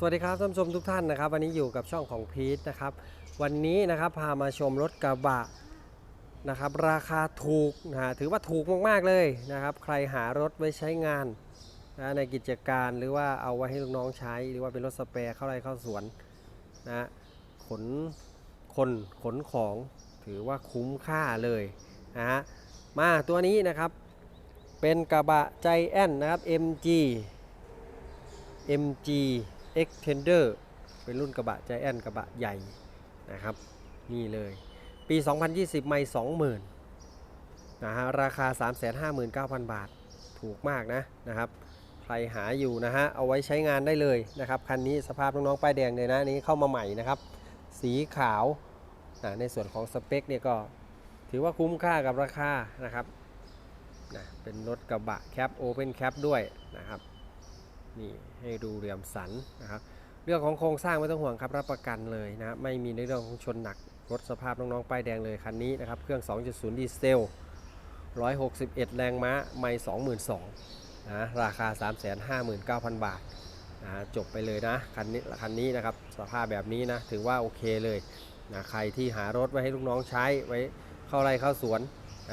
สวัสดีครับท่านผู้ชมทุกท่านนะครับวันนี้อยู่กับช่องของพีทนะครับวันนี้นะครับพามาชมรถกระบะนะครับราคาถูกนะฮะถือว่าถูกมากๆเลยนะครับใครหารถไว้ใช้งานนะในกิจการหรือว่าเอาไว้ให้ลูกน้องใช้ หรือว่าเป็นรถสเปรย์เข้าไร่เข้าสวนนะฮะขนคนขนของถือว่าคุ้มค่าเลยนะฮะมาตัวนี้นะครับเป็นกระบะใจแอนนะครับ MG MG Extender เป็นรุ่นกระบะใจแอนกระบะใหญ่นะครับ นี่เลย ปี 2020 ไม่20,000นะฮะราคา 359,000 บาทถูกมากนะนะครับใครหาอยู่นะฮะเอาไว้ใช้งานได้เลยนะครับคันนี้สภาพน้องๆป้ายแดงเลยนะนนี้เข้ามาใหม่นะครับ สีขาวนะในส่วนของสเปคเนี่ยก็ถือว่าคุ้มค่ากับราคานะครับนะเป็นรถกระบะแคปโอเพนแคปด้วยนะครับ นี่ให้ดูเหลี่ยมสันนะครับเรื่องของโครงสร้างไม่ต้องห่วงครับรับประกันเลยนะไม่มีในเรื่องของชนหนักรถสภาพน้องๆป้ายแดงเลยคันนี้นะครับเครื่อง 2.0 ดีเซล 161 แรงม้าไม่22,000นะราคา 359,000 บาทนะจบไปเลยนะคันนี้คันนี้นะครับสภาพแบบนี้นะถือว่าโอเคเลยนะใครที่หารถไว้ให้ลูกน้องใช้ไว้เข้าไร่เข้าสวน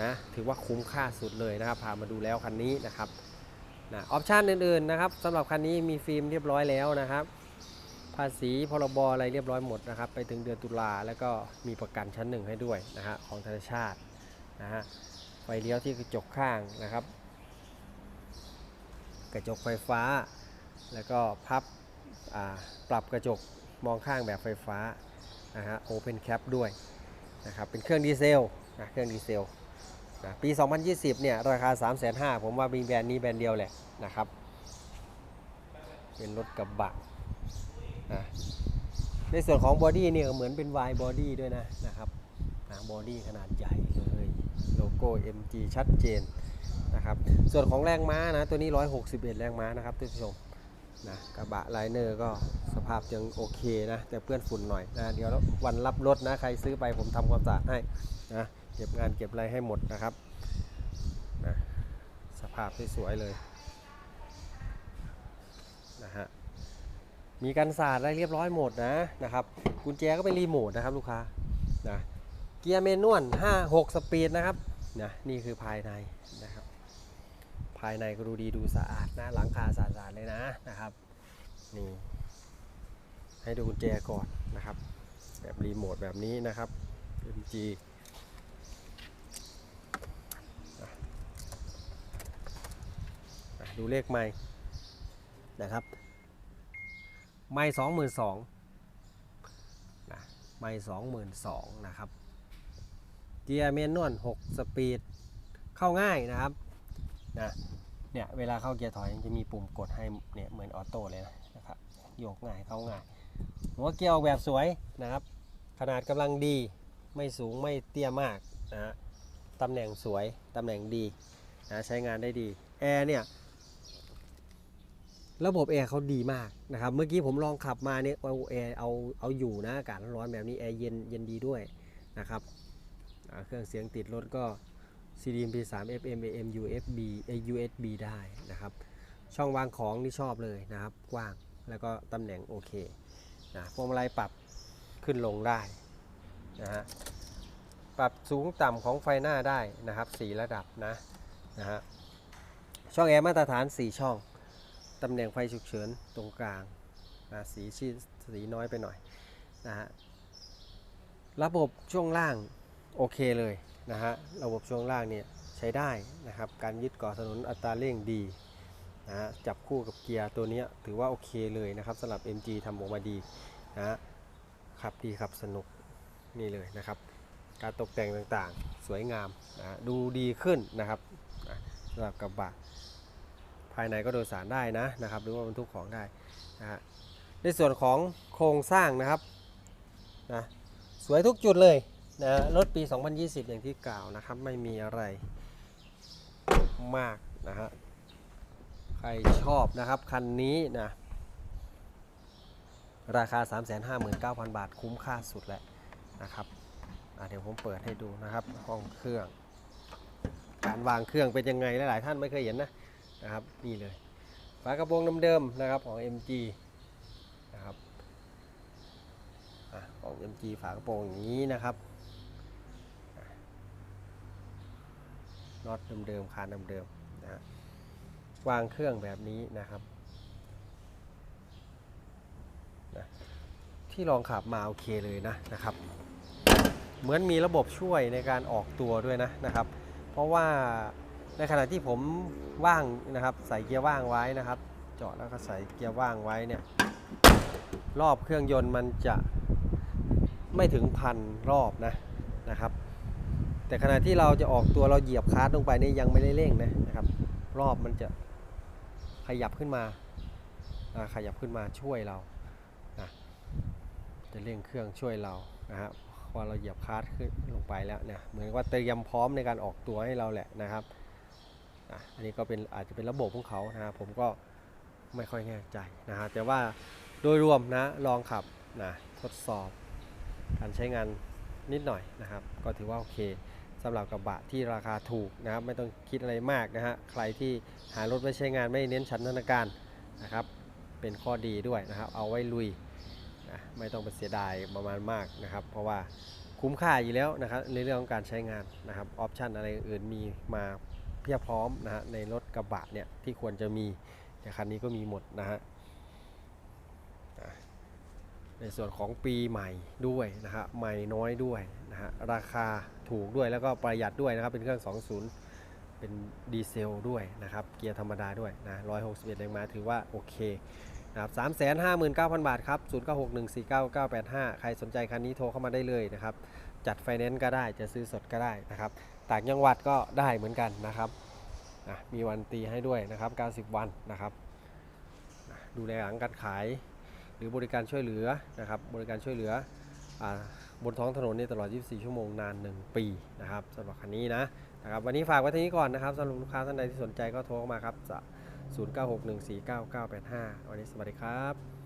นะถือว่าคุ้มค่าสุดเลยนะครับพามาดูแล้วคันนี้นะครับ นะออปชันอื่นๆนะครับสำหรับคันนี้มีฟิล์มเรียบร้อยแล้วนะครับ ภาษีพรบอะไรเรียบร้อยหมดนะครับ ไปถึงเดือนตุลาแล้วก็มีประกันชั้นหนึ่งให้ด้วยนะฮะของธนาชาตินะฮะไฟเลี้ยวที่กระจกข้างนะครับ กระจกไฟฟ้า แล้วก็พับปรับกระจกมองข้างแบบไฟฟ้านะฮะโอเพนแคปด้วยนะครับเป็นเครื่องดีเซลนะเครื่องดีเซล นะปี 2020 เนี่ย ราคา 3 5 0 0 0ผมว่ามีแบรนด์นี้แบรนด์เดียวแหละนะครับ เป็นรถกระบะนะในส่วนของบอดี้เนี่ยเหมือนเป็น Y body ด้วยนะนะครับนะบอดี้ขนาดใหญ่เลยโลโก้ MG ชัดเจนนะครับส่วนของแรงม้านะตัวนี้ 161 แรงม้านะครับท่านผู้ชมนะกระบะไลเนอร์ก็สภาพยังโอเคนะ แต่เปื้อนฝุ่นหน่อยนะเดี๋ยววันรับรถนะ ใครซื้อไปผมทำความสะอาดให้นะ เก็บงานเก็บอะไรให้หมดนะครับนะสภาพสวยเลยนะฮะมีกันสาดอะไรเรียบร้อยหมดนะนะครับกุญแจก็เป็นรีโมทนะครับลูกค้านะเกียร์เมนวล5 6 สปีดนะครับนะนี่คือภายในนะครับ ภายในก็ดูดีดูสะอาดนะหลังคาสะอาดๆเลยนะนะครับนี่ให้ดูกุญแจก่อนนะครับ แบบรีโมทแบบนี้นะครับ MG อะ ดูเลขไม่นะครับ ไม่สองหมื่นสองนะไม่สองหมื่นสองนะครับ เกียร์เมนนวลหกสปีด เข้าง่ายนะครับนะเนี่ยเวลาเข้าเกียร์ถอยจะมีปุ่มกดให้เนี่ยเหมือนออโต้เลยนะนะครับโยกง่ายเข้าง่าย หัวเกียร์ออกแบบสวยนะครับ ขนาดกำลังดีไม่สูงไม่เตี้ยมากนะตำแหน่งสวยตำแหน่งดีนะใช้งานได้ดีแอร์เนี่ย ระบบแอร์เขาดีมากนะครับ เมื่อกี้ผมลองขับมาเนี่ยเอาแอร์เอาเอาอยู่นะอากาศร้อนแบบนี้แอร์เย็นเย็นดีด้วยนะครับเครื่องเสียงติดรถก็ CD MP3 FM AM USB เอ่อ USB ได้นะครับ ช่องวางของนี่ชอบเลยนะครับ กว้างแล้วก็ตำแหน่งโอเคนะพวงมาลัยปรับขึ้นลงได้นะฮะปรับสูงต่ำของไฟหน้าได้นะครับสีระดับนะนะฮะช่องแอร์มาตรฐาน 4 ช่อง ตำแหน่งไฟฉุกเฉินตรงกลางนะสีชีสีน้อยไปหน่อยนะฮะระบบช่วงล่างโอเคเลยนะฮะระบบช่วงล่างเนี่ยใช้ได้นะครับ การยึดเกาะถนนอัตราเร่งดีนะฮะจับคู่กับเกียร์ตัวนี้ถือว่าโอเคเลยนะครับสำหรับ MG ทำออกมาดีนะฮะขับดีขับสนุกนี่เลยนะครับ การตกแต่งต่างๆ สวยงามนะฮะดูดีขึ้นนะครับสำหรับกระบะ ภายในก็โดยสารได้นะนะครับ หรือว่าบรรทุกของได้นะฮะในส่วนของโครงสร้างนะครับนะสวยทุกจุดเลยนะรถปี 2020 อย่างที่กล่าวนะครับ ไม่มีอะไรมากนะฮะใครชอบนะครับ คันนี้นะราคา 359,000 บาทคุ้มค่าสุดแล้วนะครับเดี๋ยวผมเปิดให้ดูนะครับ ห้องเครื่อง การวางเครื่องเป็นยังไงหลายๆท่านไม่เคยเห็นนะ นะครับนี่เลยฝากระโปรงเดิมๆนะครับของ MG นะครับอของ MG ฝากระโปรงอย่างนี้นะครับน็อตเดิมๆคานเดิมๆนะวางเครื่องแบบนี้นะครับนะที่ลองขับมาโอเคเลยนะนะครับ เหมือนมีระบบช่วยในการออกตัวด้วยนะนะครับ เพราะว่า ในขณะที่ผมว่างนะครับ ใส่เกียร์ว่างไว้นะครับ เจาะแล้วก็ใส่เกียร์ว่างไว้เนี่ยรอบเครื่องยนต์มันจะไม่ถึงพันรอบนะนะครับ แต่ขณะที่เราจะออกตัวเราเหยียบคลัสลงไปนี่ยังไม่ได้เร่งนะนะครับ รอบมันจะขยับขึ้นมาขยับขึ้นมาช่วยเรานะจะเร่งเครื่องช่วยเรานะฮะพอเราเหยียบคลัสขึ้นลงไปแล้วเนี่ยเหมือนว่าเตรียมพร้อมในการออกตัวให้เราแหละนะครับ อะอันนี้ก็เป็นอาจจะเป็นระบบของเขานะผมก็ไม่ค่อยแน่ใจนะฮะแต่ว่าโดยรวมนะลองขับนะทดสอบการใช้งานนิดหน่อยนะครับ ก็ถือว่าโอเคสำหรับกระบะที่ราคาถูกนะครับ ไม่ต้องคิดอะไรมากนะฮะใครที่หารถไว้ใช้งานไม่เน้นชั้นทนาการนะครับ เป็นข้อดีด้วยนะครับ เอาไว้ลุยนะไม่ต้องไปเสียดายประมาณมากนะครับ เพราะว่าคุ้มค่าอยู่แล้วนะครับในเรื่องของการใช้งานนะครับออปชันอะไรอื่นมีมา เพียบพร้อมนะฮะในรถกระบะเนี่ยที่ควรจะมีแต่คันนี้ก็มีหมดนะฮะอะในส่วนของปีใหม่ด้วยนะฮะใหม่น้อยด้วยนะฮะราคาถูกด้วยแล้วก็ประหยัดด้วยนะครับเป็นเครื่อง 20 เป็นดีเซลด้วยนะครับเกียร์ธรรมดาด้วยนะ161แรงม้าถือว่าโอเค นะครับ359,000บาทครับ0961499985ใครสนใจคันนี้โทรเข้ามาได้เลยนะครับ จัดไฟแนนซ์ก็ได้จะซื้อสดก็ได้นะครับ ต่างจังหวัดก็ได้เหมือนกันนะครับนะมีวันตีให้ด้วยนะครับ90วันนะครับนะดูแลหลังการขาย หรือบริการช่วยเหลือนะครับ บริการช่วยเหลืออบนท้องถนนนี่ตลอด 24 ชั่วโมงนาน 1 ปีนะครับสำหรับคันนี้นะนะครับ วันนี้ฝากไว้ที่นี้ก่อนนะครับสำหรับลูกค้าท่านใดที่สนใจก็โทรเข้ามาครับจะ 0961499985 วันนี้สวัสดีครับ